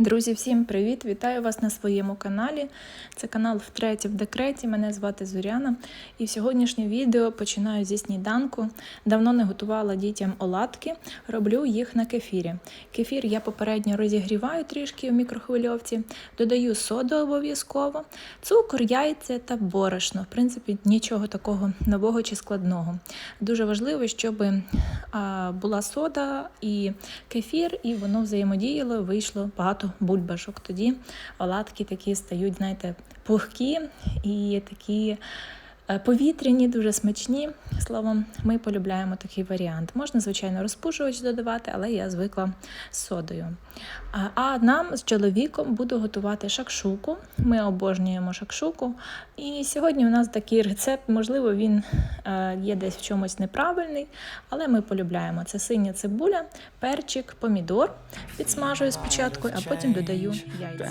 Друзі, всім привіт! Вітаю вас на своєму каналі. Це канал втретє в декреті. Мене звати Зоряна. І сьогоднішнє відео починаю зі сніданку. Давно не готувала дітям оладки, роблю їх на кефірі. Кефір я попередньо розігріваю трішки в мікрохвильовці, додаю соду обов'язково, цукор, яйця та борошно. В принципі, нічого такого нового чи складного. Дуже важливо, щоб була сода і кефір, і воно взаємодіяло, вийшло багато бульбашок. Тоді оладки такі стають, знаєте, пухкі і такі повітряні, дуже смачні. Словом, ми полюбляємо такий варіант. Можна, звичайно, розпушувач додавати, але я звикла з содою. А- А нам з чоловіком буду готувати шакшуку. Ми обожнюємо шакшуку. І сьогодні у нас такий рецепт, можливо, він е, є десь в чомусь неправильний, але ми полюбляємо. Це синя цибуля, перчик, помідор. Підсмажую спочатку, а потім додаю яйця.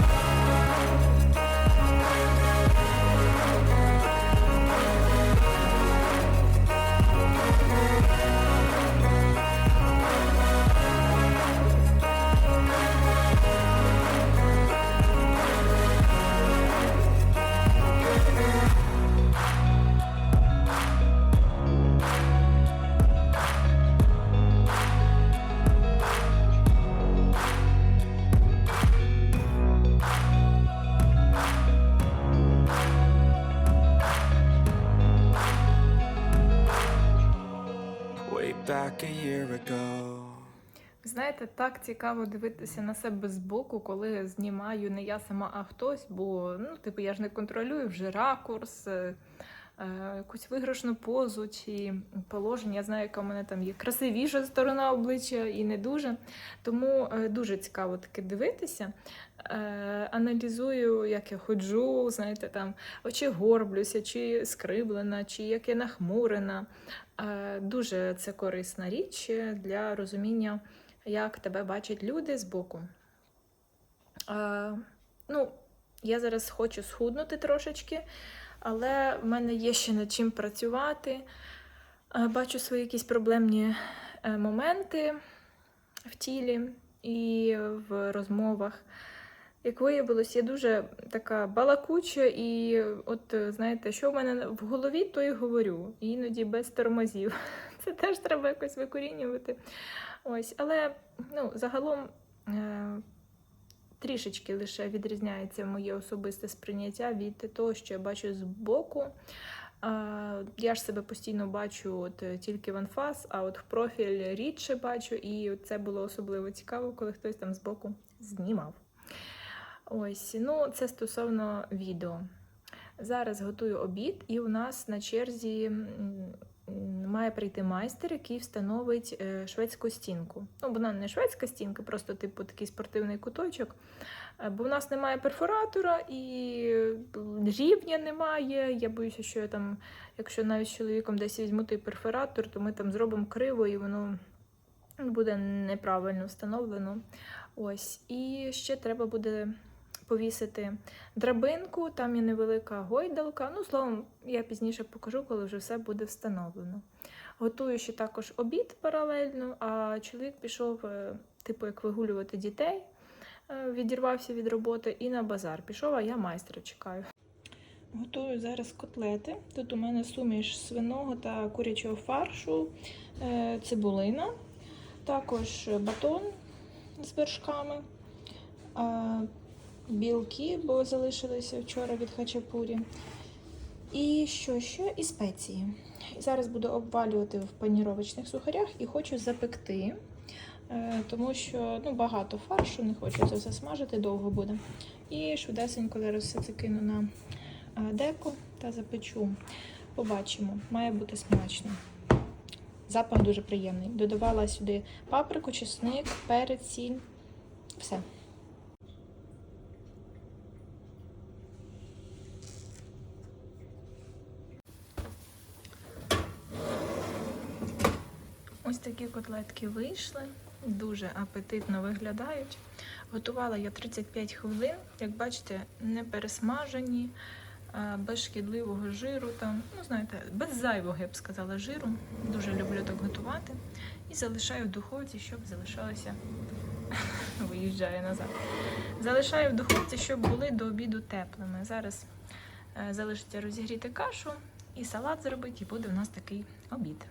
Так цікаво дивитися на себе збоку, коли знімаю не я сама, а хтось, бо ну, типу, я ж не контролюю вже ракурс, е, е, якусь виграшну позу чи положення. Я знаю, яка в мене там є красивіша сторона обличчя і не дуже. Тому е, дуже цікаво таке дивитися. Е, аналізую, як я ходжу, знаєте, там, чи горблюся, чи скриблена, чи як я нахмурена. Е, Дуже це корисна річ для розуміння, як тебе бачать люди збоку. Е, Ну, я зараз хочу схуднути трошечки, але в мене є ще над чим працювати. Е, Бачу свої якісь проблемні е, моменти в тілі і в розмовах. Як виявилось, я дуже така балакуча, і от знаєте, що в мене в голові, то і говорю. Іноді без тормозів. Це теж треба якось викорінювати. Ось, але ну, загалом е, трішечки лише відрізняється моє особисте сприйняття від того, що я бачу збоку. А, я ж себе постійно бачу от, е, тільки в анфас, а от в профіль рідше бачу, і це було особливо цікаво, коли хтось там збоку знімав. Ось, ну це стосовно відео. Зараз готую обід, і у нас на черзі має прийти майстер, який встановить е, шведську стінку. Ну, вона не шведська стінка, просто типу такий спортивний куточок. Е, Бо в нас немає перфоратора і рівня немає. Я боюся, що я там, якщо навіть з чоловіком десь візьму той перфоратор, то ми там зробимо криво і воно буде неправильно встановлено. Ось. І ще треба буде повісити драбинку, там є невелика гойдалка. Ну, словом, я пізніше покажу, коли вже все буде встановлено. Готую ще також обід паралельно, а чоловік пішов, е, типу, як вигулювати дітей, е, відірвався від роботи і на базар пішов, а я майстра чекаю. Готую зараз котлети. Тут у мене суміш свиного та курячого фаршу, е, цибулина, також батон з вершками, білки, бо залишилися вчора від хачапурі. І що ще? І спеції. Зараз буду обвалювати в паніровочних сухарях і хочу запекти, е, тому що ну, багато фаршу, не хочу це все смажити, довго буде. І швидесенько зараз все це кину на е, деко та запечу. Побачимо, має бути смачно. Запах дуже приємний. Додавала сюди паприку, чесник, перець, сіль. Все. Ось такі котлетки вийшли, дуже апетитно виглядають. Готувала я 35 хвилин, як бачите, не пересмажені, без шкідливого жиру, там, ну знаєте, без зайвого, я б сказала, жиру. Дуже люблю так готувати. І залишаю в духовці, щоб залишалося. Виїжджаю назад. Залишаю в духовці, щоб були до обіду теплими. Зараз е, залишиться розігріти кашу і салат зробити, і буде у нас такий обід.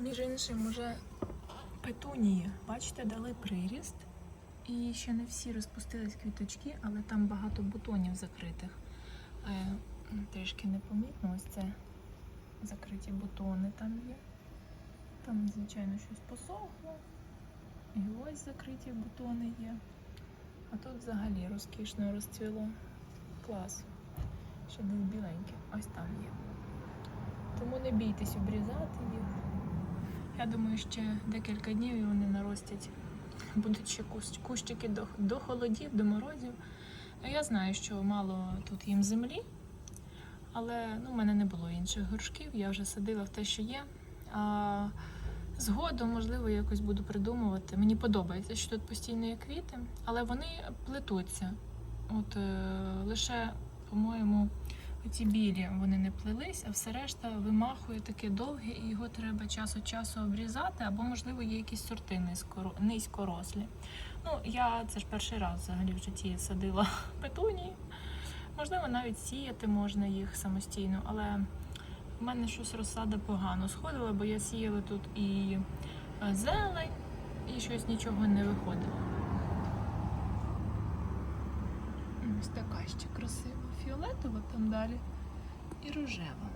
Між іншим, уже петунії, бачите, дали приріст. І ще не всі розпустились квіточки, але там багато бутонів закритих. Е, трішки непомітно, ось це закриті бутони там є. Там, звичайно, щось посохло. І ось закриті бутони є. А тут взагалі розкішно розцвіло. Клас. Ще десь біленьке. Ось там є. Тому не бійтесь обрізати їх. Я думаю, ще декілька днів і вони наростять. Будуть ще кущики до, до холодів, до морозів. Я знаю, що мало тут їм землі, але ну, в мене не було інших горшків, я вже садила в те, що є. А згодом, можливо, якось буду придумувати. Мені подобається, що тут постійно є квіти, але вони плетуться. От е, лише, по-моєму, Оці білі вони не плелись, а все решта вимахує таке довге, і його треба час від часу обрізати, або, можливо, є якісь сорти низькоро- низькорослі. Ну, я це ж перший раз взагалі в житті садила петунії. Можливо, навіть сіяти можна їх самостійно, але в мене щось розсада погано сходила, бо я сіяла тут і е, зелень, і щось нічого не виходило. Ось така ще красива фіолетова там далі і рожева.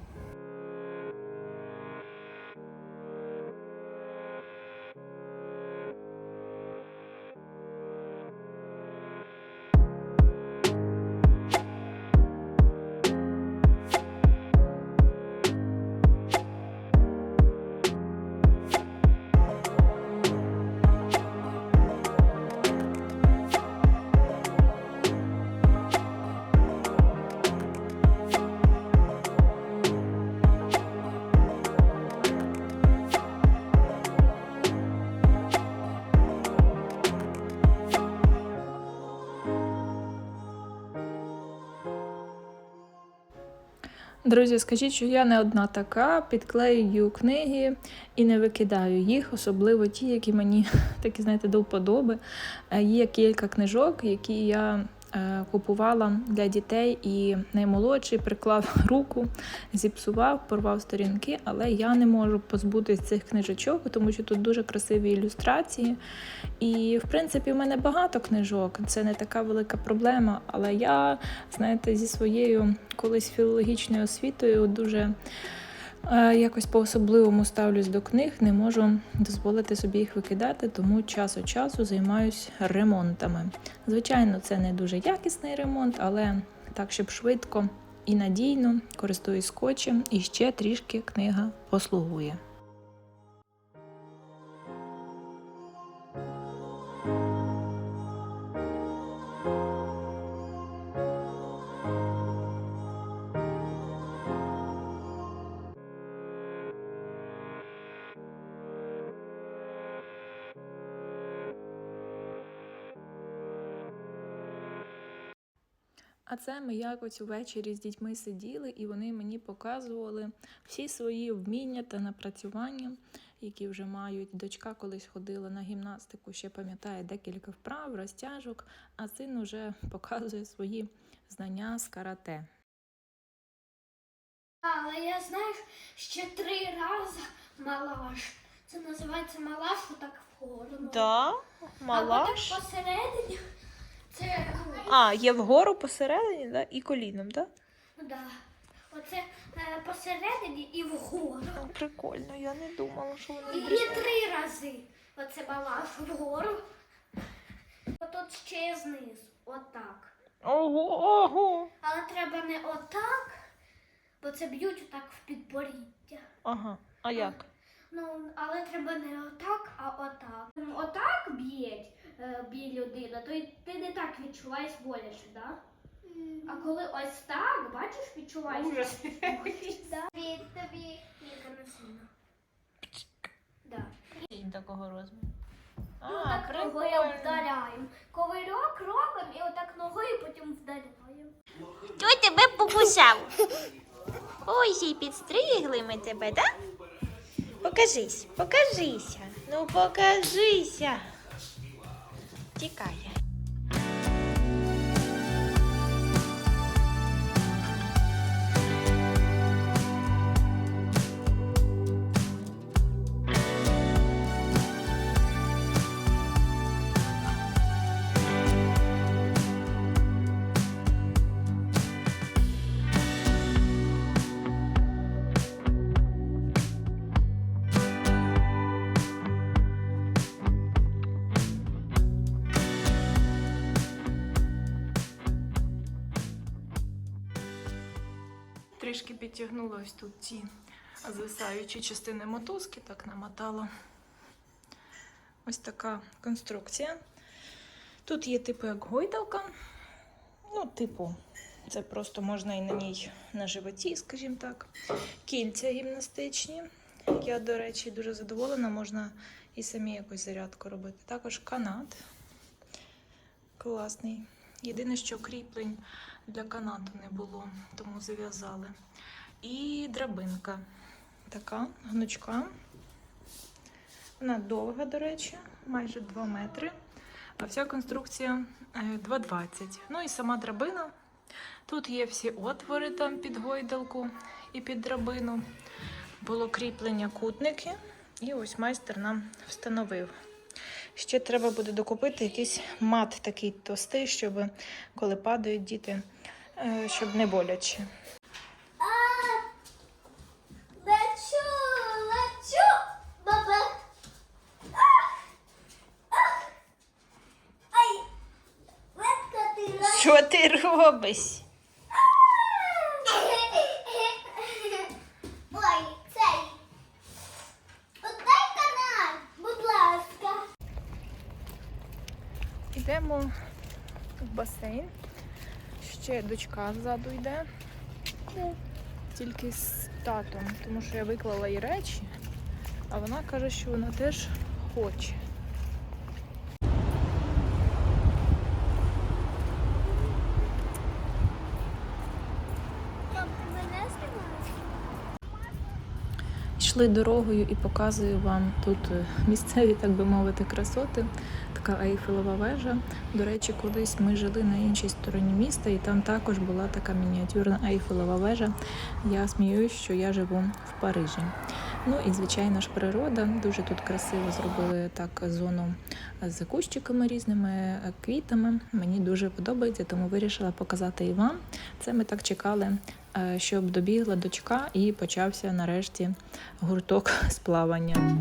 Друзі, скажіть, що я не одна така, підклеюю книги і не викидаю їх, особливо ті, які мені такі, знаєте, до вподоби. Е, Є кілька книжок, які я купувала для дітей, і наймолодший приклав руку, зіпсував, порвав сторінки, але я не можу позбутися цих книжечок, тому що тут дуже красиві ілюстрації. І, в принципі, в мене багато книжок, це не така велика проблема. Але я, знаєте, зі своєю колись філологічною освітою дуже е, якось по-особливому ставлюсь до книг, не можу дозволити собі їх викидати, тому час від часу займаюсь ремонтами. Звичайно, це не дуже якісний ремонт, але так, щоб швидко і надійно користуюсь скотчем, і ще трішки книга послугує. Це ми якось увечері з дітьми сиділи, і вони мені показували всі свої вміння та напрацювання, які вже мають. Дочка колись ходила на гімнастику, ще пам'ятає декілька вправ, розтяжок, а син уже показує свої знання з карате. Але я знаєш, ще три рази малаш. Це називається малаш отак вгору. Да, А отак посередині. Це А, є вгору посередині, да? і коліном, так? ну, да. Оце е, посередині і вгору. Прикольно, я не думала, що І є три рази. Оце малаш вгору. Отут ще є знизу. Отак. Ого, ого. Але треба не отак, бо це б'ють отак в підборіддя. Ага, а як? Ну, але треба не отак, а отак. М, Отак б'ють, е, людина, то й ти не так відчуваєш боляче, да? А коли ось так, бачиш, відчуваєш. Ужас. Да. Тобі, тобі. Да. Такого розміру. І отак ногою вдаряємо. Ковирьок робимо і отак ногою потім вдаряємо. Хто тебе покусав? Ой, ще й підстригли ми тебе, так? Покажись, покажися. Ну покажися. Тікає. Трішки підтягнула ось тут ці звисаючі частини мотузки, так намотала. Ось така конструкція. Тут є типу як гойдалка. Ну, типу, це просто можна і на ній на животі, скажімо так. Кільця гімнастичні. Я, до речі, дуже задоволена, можна і самі якусь зарядку робити. Також канат. Класний. Єдине, що кріплень для канату не було, тому зав'язали. І драбинка така гнучка. Вона довга, до речі, майже 2 метри. А вся конструкція е, 2,20. Ну і сама драбина. Тут є всі отвори там під гойдалку і під драбину. Було кріплення кутники. І ось майстер нам встановив. Ще треба буде докупити якийсь мат такий товстий, щоб коли падають діти, е, щоб не боляче. Що ти робиш? Ой, цей. Отдай канал, будь ласка. Йдемо в басейн. Ще дочка ззаду йде. Тільки з татом, тому що я виклала їй речі, а вона каже, що вона теж хоче. Йшли дорогою і показую вам тут е, місцеві, так би мовити, красоти. Така Ейфелева вежа. До речі, колись ми жили на іншій стороні міста, і там також була така мініатюрна Ейфелева вежа. Я сміюсь, що я живу в Парижі. Ну і звичайно ж природа. Дуже тут красиво зробили так зону з кущиками різними квітами. Мені дуже подобається, тому вирішила показати і вам. Це ми так чекали, е, щоб добігла дочка і почався нарешті гурток з плавання.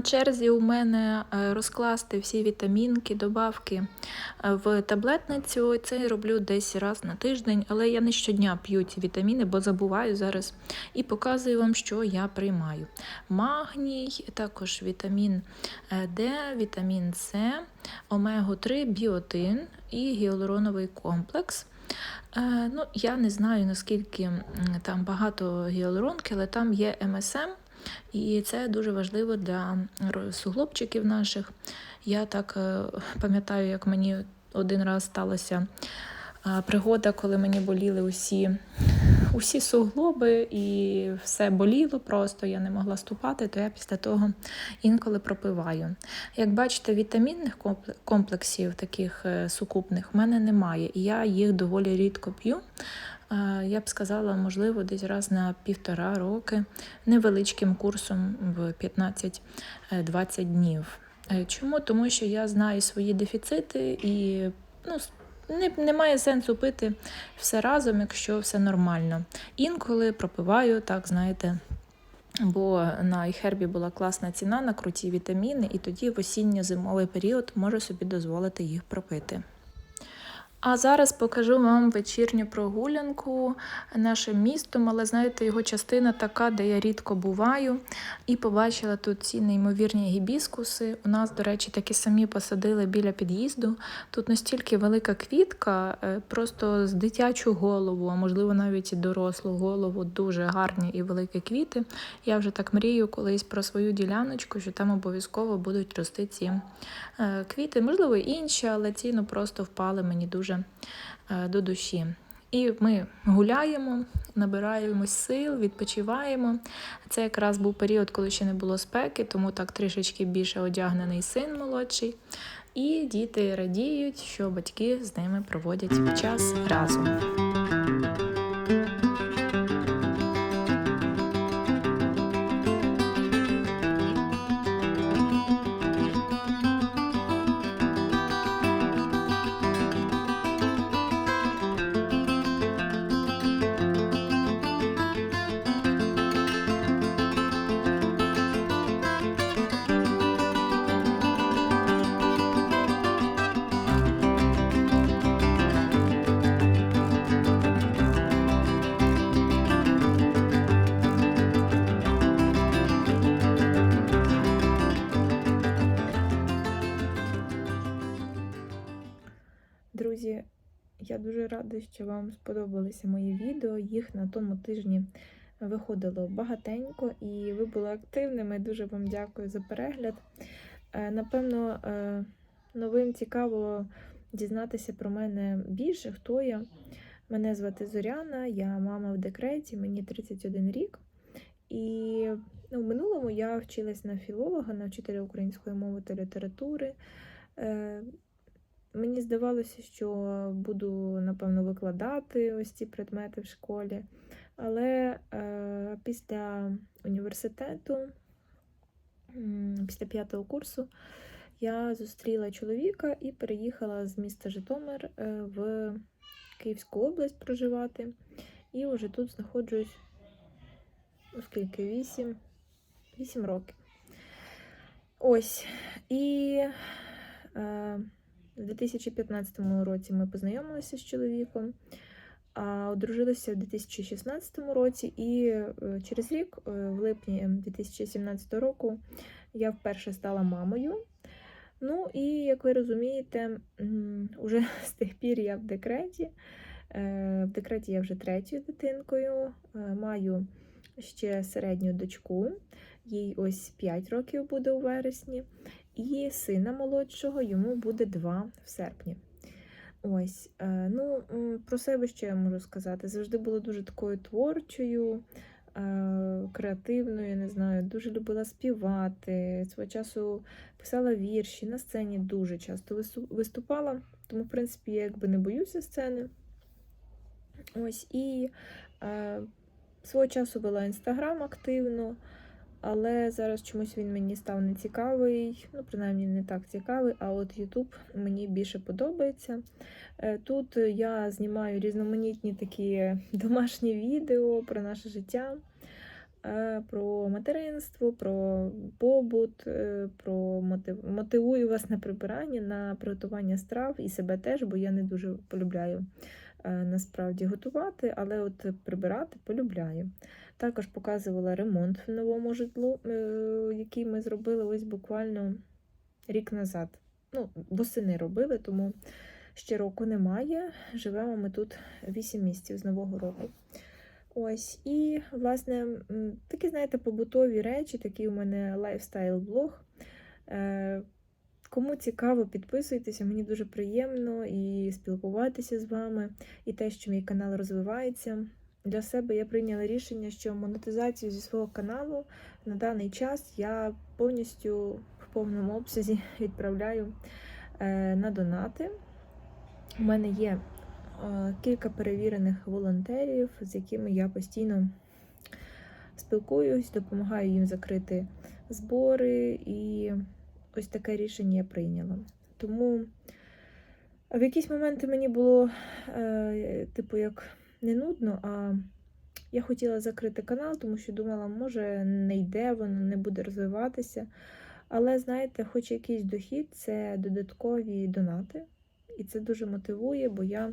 На черзі у мене е, розкласти всі вітамінки, добавки е, в таблетницю. Це роблю десь раз на тиждень, але я не щодня п'ю ці вітаміни, бо забуваю зараз і показую вам, що я приймаю. Магній, також вітамін е, Д, вітамін С, омегу-3, біотин і гіалуроновий комплекс. Ну, я не знаю, наскільки там багато гіалуронки, але там є МСМ, і це дуже важливо для суглобчиків наших. Я так е, пам'ятаю, як мені один раз сталася е, пригода, коли мені боліли усі, усі суглоби, і все боліло просто, я не могла ступати, то я після того інколи пропиваю. Як бачите, вітамінних комплексів, таких е, сукупних, в мене немає, і я їх доволі рідко п'ю. Я б сказала, можливо, десь раз на півтора роки невеличким курсом в 15-20 днів. Е, Чому? Тому що я знаю свої дефіцити і ну, не, немає сенсу пити все разом, якщо все нормально. Інколи пропиваю, так знаєте. Бо на iHerb була класна ціна на круті вітаміни, і тоді в осінньо-зимовий період можу собі дозволити їх пропити. А зараз покажу вам вечірню прогулянку нашим містом, але знаєте, його частина така, де я рідко буваю. І побачила тут ці неймовірні гібіскуси. У нас, до речі, такі самі посадили біля під'їзду. Тут настільки велика квітка, е, просто з дитячу голову, а можливо навіть і дорослу голову, дуже гарні і великі квіти. Я вже так мрію колись про свою діляночку, що там обов'язково будуть рости ці е, квіти, можливо, інші, але ці ну, просто впали мені дуже е, до душі. І ми гуляємо, набираємось сил, відпочиваємо. Це якраз був період, коли ще не було спеки, тому так трішечки більше одягнений син молодший. І діти радіють, що батьки з ними проводять час разом. Я дуже рада, що вам сподобалися мої відео. Їх на тому тижні виходило багатенько, і ви були активними. Дуже вам дякую за перегляд. Е, Напевно, е, новим цікаво дізнатися про мене більше, хто я. Мене звати Зоряна, я мама в декреті, мені 31 рік. І ну, в минулому я вчилась на філолога, на вчителя української мови та літератури. Мені здавалося, що буду, напевно, викладати ось ці предмети в школі. Але е, після університету, після п'ятого курсу, я зустріла чоловіка і переїхала з міста Житомир е, в Київську область проживати. І вже тут знаходжусь ну, скільки? 8, 8 років. Ось. І е, в 2015 році ми познайомилися з чоловіком, одружилися в 2016 році, і е, через рік, е, в липні 2017 року, я вперше стала мамою. Ну і як ви розумієте, м, уже з тих пір я в декреті. Е, В декреті я вже третьою дитинкою, маю ще середню дочку, їй ось 5 років буде у вересні, і сина молодшого йому буде 2 в серпні. Ось, е, ну, про себе що я можу сказати? Завжди була дуже такою творчою, е, креативною, не знаю, дуже любила співати. Свого часу писала вірші, на сцені дуже часто виступала, тому, в принципі, я якби не боюся сцени. Ось, і е, свого часу вела інстаграм активно, але зараз чомусь він мені став не цікавий, ну, принаймні не так цікавий, а от Ютуб мені більше подобається. Е, Тут я знімаю різноманітні такі домашні відео про наше життя, е, про материнство, про побут, е, про мотив... мотивую вас на прибирання, на приготування страв і себе теж, бо я не дуже полюбляю насправді готувати, але от прибирати полюбляю. Також показувала ремонт в новому житлу, е, який ми зробили ось буквально рік назад. Ну, восени робили, тому ще року немає. Живемо ми тут 8 місяців з нового року. Ось, і, власне, такі, знаєте, побутові речі, такий у мене лайфстайл-блог. Е, Кому цікаво, підписуйтеся, мені дуже приємно і спілкуватися з вами, і те, що мій канал розвивається. Для себе я прийняла рішення, що монетизацію зі свого каналу на даний час я повністю в повному обсязі відправляю е, на донати. У мене є е, кілька перевірених волонтерів, з якими я постійно спілкуюсь, допомагаю їм закрити збори, і ось таке рішення я прийняла. Тому в якісь моменти мені було, е, типу, як не нудно, а я хотіла закрити канал, тому що думала, може, не йде, воно не буде розвиватися. Але знаєте, хоч якийсь дохід, це додаткові донати. І це дуже мотивує, бо я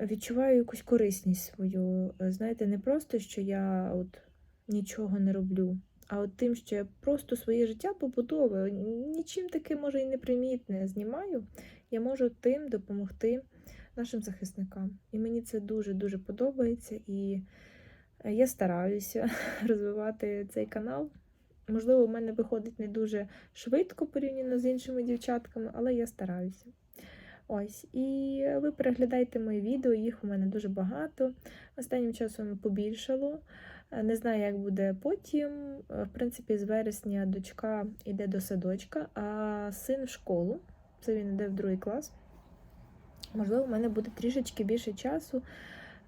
відчуваю якусь корисність свою. Знаєте, не просто, що я от нічого не роблю, а от тим, що я просто своє життя побудовую, нічим таке, може, і непримітне знімаю, я можу тим допомогти нашим захисникам. І мені це дуже-дуже подобається. І е, я стараюся розвивати цей канал. Можливо, в мене виходить не дуже швидко порівняно з іншими дівчатками, але я стараюся. Ось, і ви переглядайте мої відео, їх у мене дуже багато. Останнім часом побільшало. Не знаю, як буде потім. В принципі, з вересня дочка йде до садочка, а син в школу. Це він йде в другий клас. Можливо, в мене буде трішечки більше часу,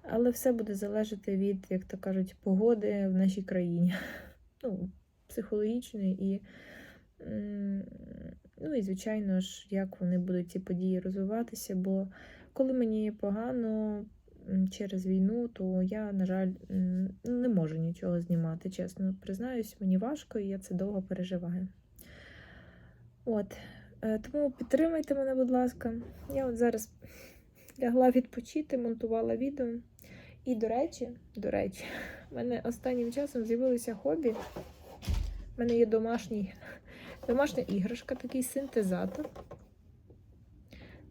але все буде залежати від, як то кажуть, погоди в нашій країні. Ну, психологічної і, ну, і, звичайно ж, як вони будуть ці події розвиватися. Бо коли мені погано через війну, то я, на жаль, не можу нічого знімати, чесно признаюсь, мені важко і я це довго переживаю. От. Е, Тому підтримайте мене, будь ласка. Я от зараз лягла відпочити, монтувала відео. І, до речі, до речі, в мене останнім часом з'явилося хобі. У мене є домашній, домашня іграшка, такий синтезатор.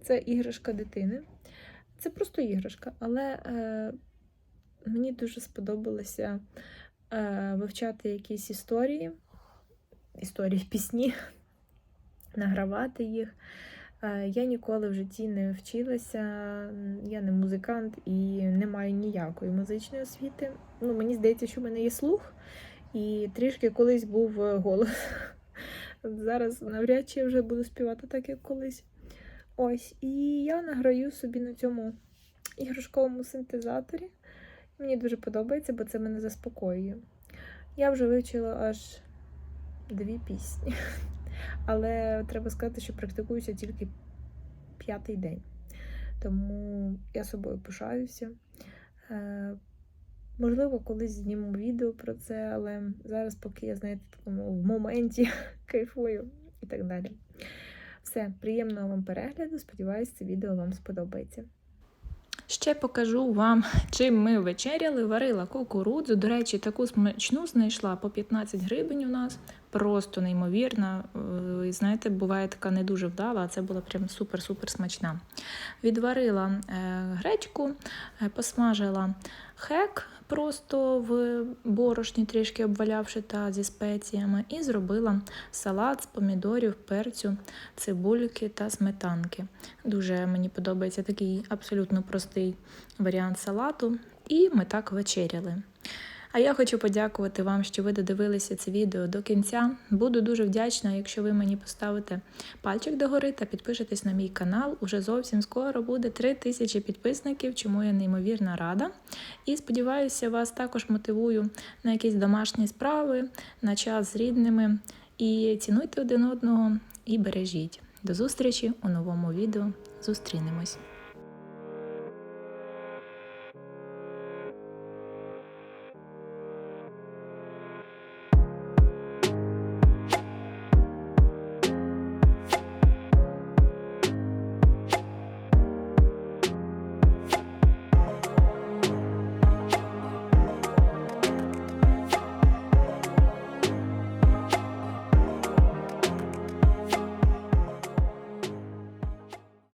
Це іграшка дитини. Це просто іграшка, але е, мені дуже сподобалося е, вивчати якісь історії, історії пісні, награвати їх. Е, Я ніколи в житті не вчилася, я не музикант і не маю ніякої музичної освіти. Ну, мені здається, що в мене є слух, і трішки колись був е, голос. Зараз навряд чи я вже буду співати так, як колись. Ось, і я награю собі на цьому іграшковому синтезаторі. Мені дуже подобається, бо це мене заспокоює. Я вже вивчила аж дві пісні. Але треба сказати, що практикуюся тільки п'ятий день. Тому я собою пишаюся. Е, можливо, колись зніму відео про це, але зараз, поки я, знаєте, в моменті кайфую і так далі. Все, приємного вам перегляду. Сподіваюсь, це відео вам сподобається. Ще покажу вам, чим ми вечеряли. Варила кукурудзу. До речі, таку смачну знайшла по 15 гривень у нас. Просто неймовірна. Е, І знаєте, буває така не дуже вдала, а це була прям супер-супер смачна. Відварила е, гречку, е, посмажила хек просто в борошні, трішки обвалявши та зі спеціями, і зробила салат з помідорів, перцю, цибульки та сметанки. Дуже мені подобається такий абсолютно простий варіант салату. І ми так вечеряли. А я хочу подякувати вам, що ви додивилися це відео до кінця. Буду дуже вдячна, якщо ви мені поставите пальчик догори та підпишетесь на мій канал. Уже зовсім скоро буде 3 тисячі підписників, чому я неймовірно рада. І сподіваюся, вас також мотивую на якісь домашні справи, на час з рідними. І цінуйте один одного і бережіть. До зустрічі у новому відео. Зустрінемось!